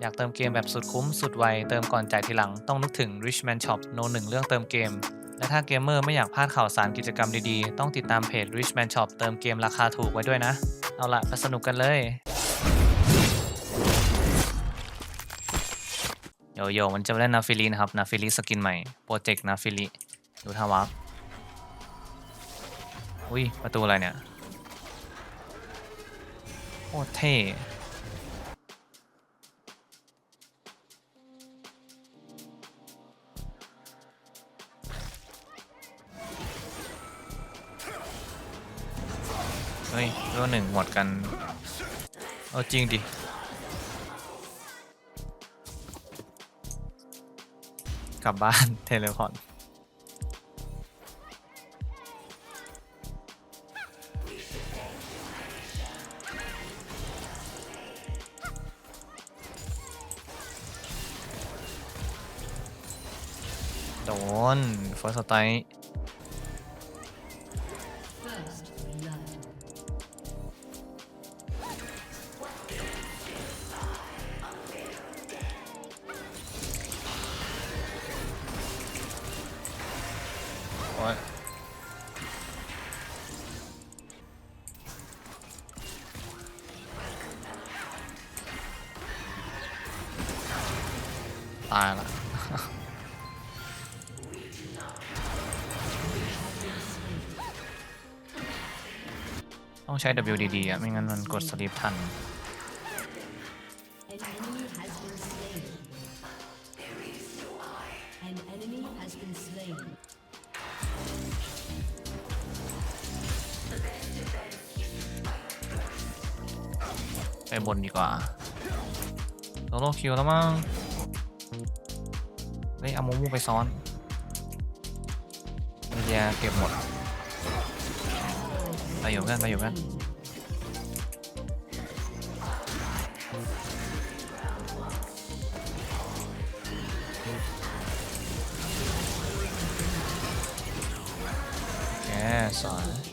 อยากเติมเกมแบบสุดคุ้มสุดไว เติมก่อนจ่ายทีหลัง ต้องนึกถึง Richman Shop โนหนึ่งเรื่องเติมเกม และถ้าเกมเมอร์ไม่อยากพลาดข่าวสารกิจกรรมดีๆ ต้องติดตามเพจ Richman Shop เติมเกมราคาถูกไว้ด้วยนะ เอาละไปสนุกกันเลย โยโย่มันจะเล่นนาฟิลีนะครับ นาฟิลีสกินใหม่ โปรเจกต์นาฟิลีดูท่าวับอุ้ย ประตูอะไรเนี่ย โคตรเท่ ฮ้ยเรื่องหนึ่งหมดกัน เอาจริงดิกลับบ้านเทเลพอร์ตโดนฟอร์สไต โอ้ยตายละต้องใช้ WDD อะ ไม่งั้นมันกดสลิปทัน บนดีกว่าโซโลคิวแล้วมั้งเฮ้ยเอามูมูไปซ้อนเดียเก็บหมดไปอยู่กันไปอยู่กันแกสอน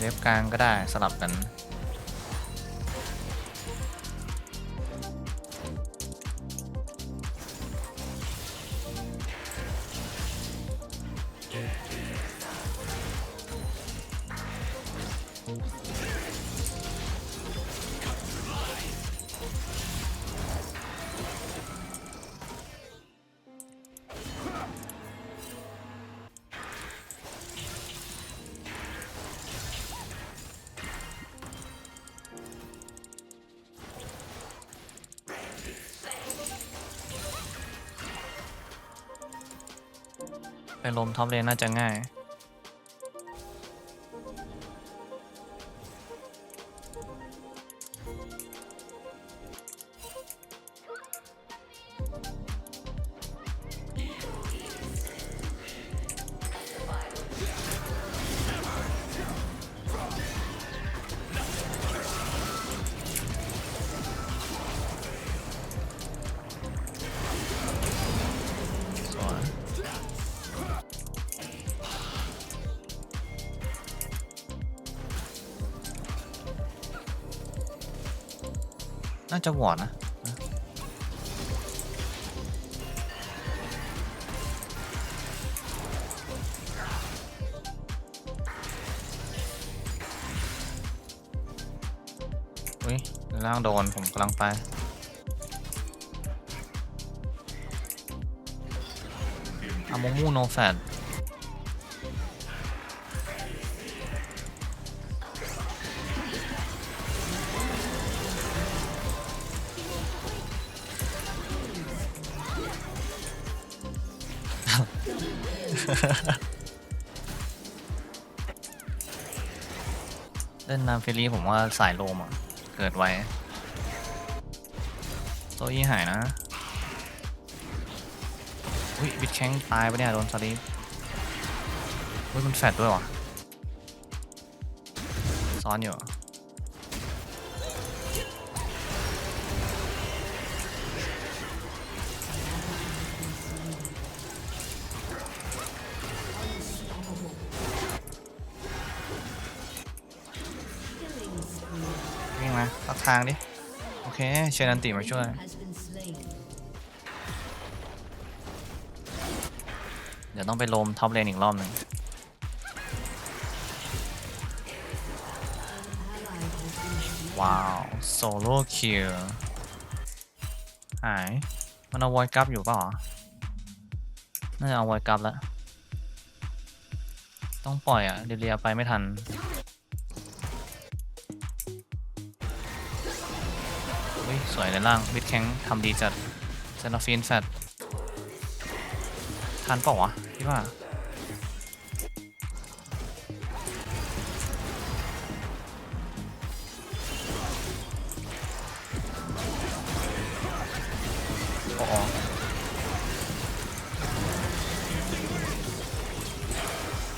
เว็บกลางก็ได้สลับกัน ไปลมท็อปเลนน่าจะง่าย น่าจะวอดนะอุ้ยล่างโดน ผมกำลังไปอามูมูโนแฟด เล่นน้ำเฟรลี่ผมว่าสายโลมอะ เกิดไว้โซยี่หายนะ อุ้ยบิดแข้งตายปเนี่ย โดนสลีอุ้ยมันแฟดด้วยวะซ้อนอยู่ มาตักทางดิ โอเค เชนันติมาช่วย เดี๋ยวต้องไปโลมท็อปเลนอีกรอบหนึ่งว้าวโซโล่คิลหาย มันเอาไวกับอยู่เปล่าอะน่าจะเอาไวกับแล้ว ต้องปล่อยอะเดเรียไปไม่ทัน้ยสวยเลยล่างบิดแข้งทำดีจัดเซนฟินแฟตทันเปล่าวะพี่ว่าโอ้โห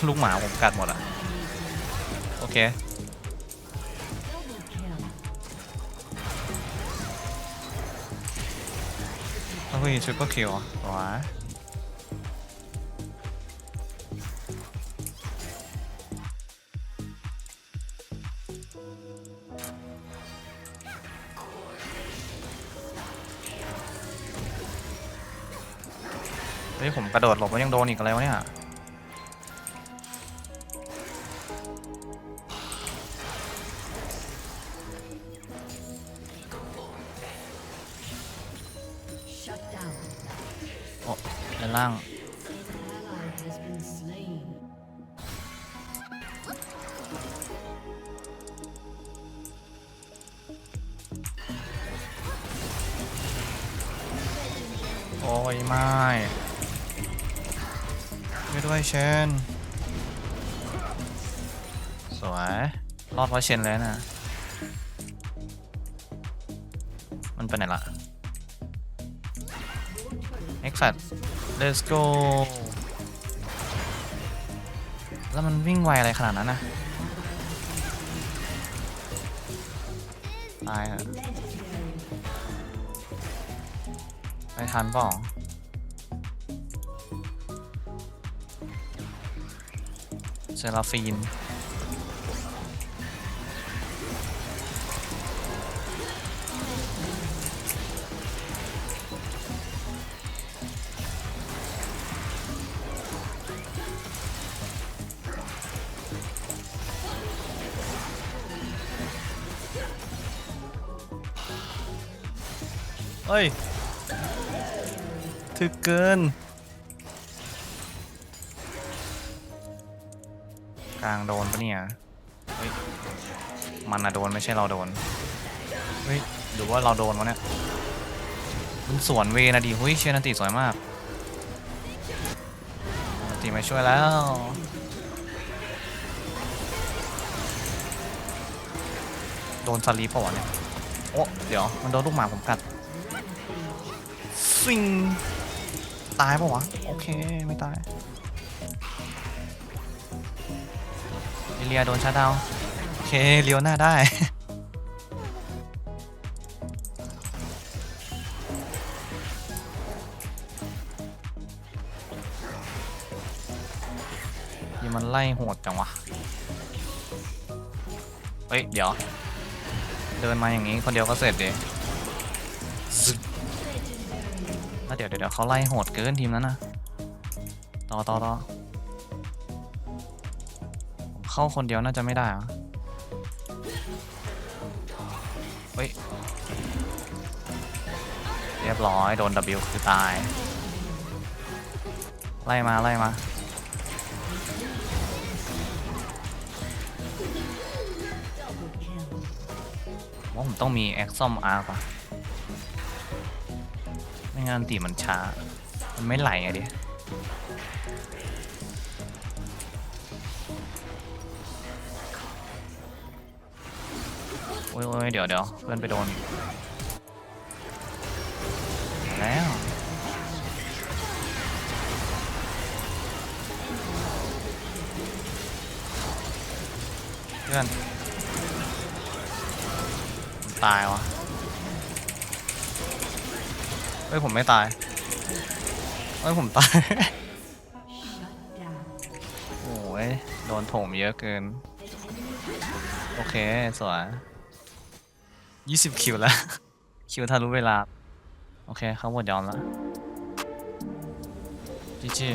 ลูกหมาผมกัดหมดอะโอเค คุยชุดก็คิวว้าเฮ้ยผมกระโดดหลบแล้วยังโดนอีกอะไรวะเนี่ย ล่าง โอ้ยไม่ไม่ด้วยเชน สวย รอดเพราะเชนเลยนะ มันไปไหนละ e x a t let's go แล้วมันวิ่งไวอะไรขนาดนั้นนะตายเหรอะไปทันปล่าเซราฟีน เฮ้ยถึกเกิน กลางโดนปะเนี่ยเฮ้ยมันอะโดนไม่ใช่เราโดนเฮ้ยหรือว่าเราโดนวะเนี่ยมันสวนเวนะดิเฮ้ยเชียร์นันติสวยมากนันติมาช่วยแล้วโดนสลีปเปล่าวะเนี่ยโอ้เดี๋ยวมันโดนลูกหมาผมกัด ซิงตายปะวะ โอเค ไม่ตายเอเลียโดนชาดาว โอเคเลียวหน้าได้ ยี่มันไล่โหดจังวะ เฮ้ย เดี๋ยว เดินมาอย่างนี้คนเดียวก็เสร็จดิ แล้วเดี๋ยวเดี๋ยวเขาไล่โหดเกินทีมนั้นนะต่อต่อต่อผมเข้าคนเดียวน่าจะไม่ได้เหรอะเฮ้ย เรียบร้อย โดน W คือตาย ไล่มา ไล่มา ว่าผมต้องมีแอคซอมอาร์ป่ะ งั้นตีมันช้า มันไม่ไหลอะดิโอ้ยโอ้ยเดี๋ยวเดี๋ยวเพื่อนไปโดนแล้วเพื่อนตายวะ เฮ้ยผมไม่ตายเฮ้ยผมตาย โอ้ยโดนโถมเยอะเกิน โอเค สวยยี่สิบคิวแล้ว คิวทะลุเวลา โอเคเขาหมดยอมแล้วจีจี